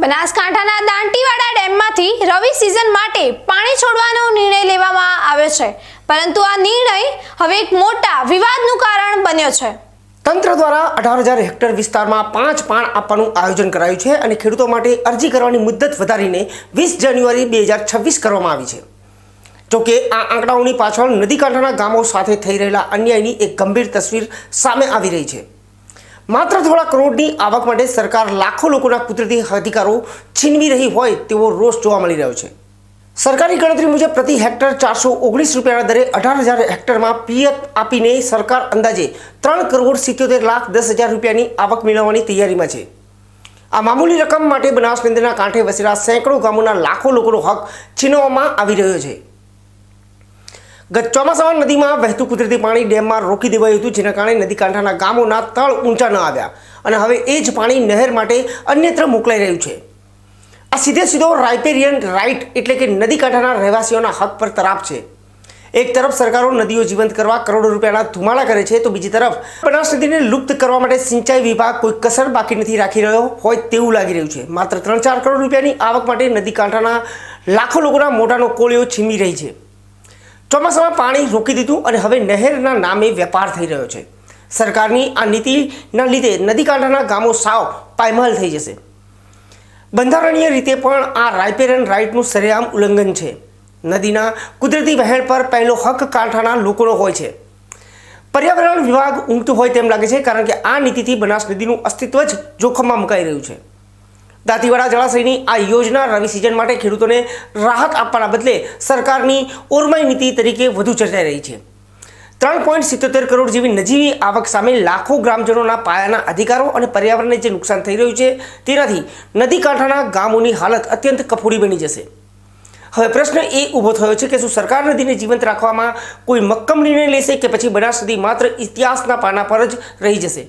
બનાસકાંઠાના દાંટીવાડા ડેમમાંથી રવિ સિઝન માટે પાણી છોડવાનો નિર્ણય લેવામાં આવ્યો છે. પરંતુ આ નિર્ણય હવે એક મોટા વિવાદનું કારણ બન્યો છે. તંત્ર દ્વારા અઢાર હજાર હેક્ટર વિસ્તારમાં પાંચ પાણ આપવાનું આયોજન કરાયું છે અને ખેડૂતો માટે અરજી કરવાની મુદ્દત વધારીને વીસ જાન્યુઆરી બે હજાર છવ્વીસ કરવામાં આવી છે. જોકે આ આંકડાઓની પાછળ નદી કાંઠાના ગામો સાથે થઈ રહેલા અન્યાયની એક ગંભીર તસવીર સામે આવી રહી છે. માત્ર થોડા કરોડની આવક માટે સરકાર લાખો લોકોના કુદરતી અધિકારો છીનવી રહી હોય તેવો રોષ જોવા મળી રહ્યો છે. સરકારી ગણતરી મુજબ પ્રતિ હેક્ટર ચારસો ઓગણીસ રૂપિયાના દરે અઢાર હજાર હેક્ટરમાં પિયત આપીને સરકાર અંદાજે ત્રણ કરોડ સિત્યોતેર લાખ દસ હજાર રૂપિયાની આવક મેળવવાની તૈયારીમાં છે. આ મામૂલી રકમ માટે બનાસ કાંઠે વસેલા સેંકડો ગામોના લાખો લોકોનો હક છીનવવામાં આવી રહ્યો છે. ચોમાસામાં નદીમાં વહેતું કુદરતી પાણી ડેમમાં રોકી દેવાયું હતું, જેના કારણે નદી કાંઠાના ગામોના તળ ઊંચા ન આવ્યા. અને હવે એ જ પાણી નહેર માટે અન્યત્ર મોકલાઈ રહ્યું છે. આ સીધે સીધો રાઇપેરિયન રાઇટ એટલે કે નદી કાંઠાના રહેવાસીઓના હક પર તરાપ છે. એક તરફ સરકારો નદીઓ જીવંત કરવા કરોડો રૂપિયાના ધુમાડા કરે છે, તો બીજી તરફ બનાસ નદીને લુપ્ત કરવા માટે સિંચાઈ વિભાગ કોઈ કસર બાકી નથી રાખી રહ્યો હોય તેવું લાગી રહ્યું છે. માત્ર ત્રણ ચાર કરોડ રૂપિયાની આવક માટે નદી કાંઠાના લાખો લોકોના મોઢાનો કોળીઓ છીમી રહી છે. ચોમાસામાં પાણી રોકી દીધું અને હવે નહેરના નામે વેપાર થઈ રહ્યો છે. સરકારની આ નીતિના લીધે નદી કાંઠાના ગામો સાવ પાયમાલ થઈ જશે. બંધારણીય રીતે પણ આ રાઇપેરન રાઇટનું સરેઆમ ઉલ્લંઘન છે. નદીના કુદરતી વહેણ પર પહેલો હક કાંઠાના લોકોનો હોય છે. પર્યાવરણ વિભાગ ઊંઘતું હોય તેમ લાગે છે, કારણ કે આ નીતિથી બનાસ નદીનું અસ્તિત્વ જ જોખમમાં મુકાઈ રહ્યું છે. દાંતીવાડા જળાશયની આ યોજના રવિ સિઝન માટે ખેડૂતોને રાહત આપવાના બદલે સરકારની ઓરમાઈ નીતિ તરીકે વધુ ચર્ચાઈ રહી છે. ત્રણ પોઈન્ટ સિત્તોતેર કરોડ જેવી નજીવી આવક સામે લાખો ગ્રામજનોના પાયાના અધિકારો અને પર્યાવરણને જે નુકસાન થઈ રહ્યું છે, તેનાથી નદી કાંઠાના ગામોની હાલત અત્યંત કફોડી બની જશે. હવે પ્રશ્ન એ ઊભો થયો છે કે શું સરકાર નદીને જીવંત રાખવામાં કોઈ મક્કમ નિર્ણય લેશે કે પછી બનાસ નદી માત્ર ઇતિહાસના પાના પર જ રહી જશે?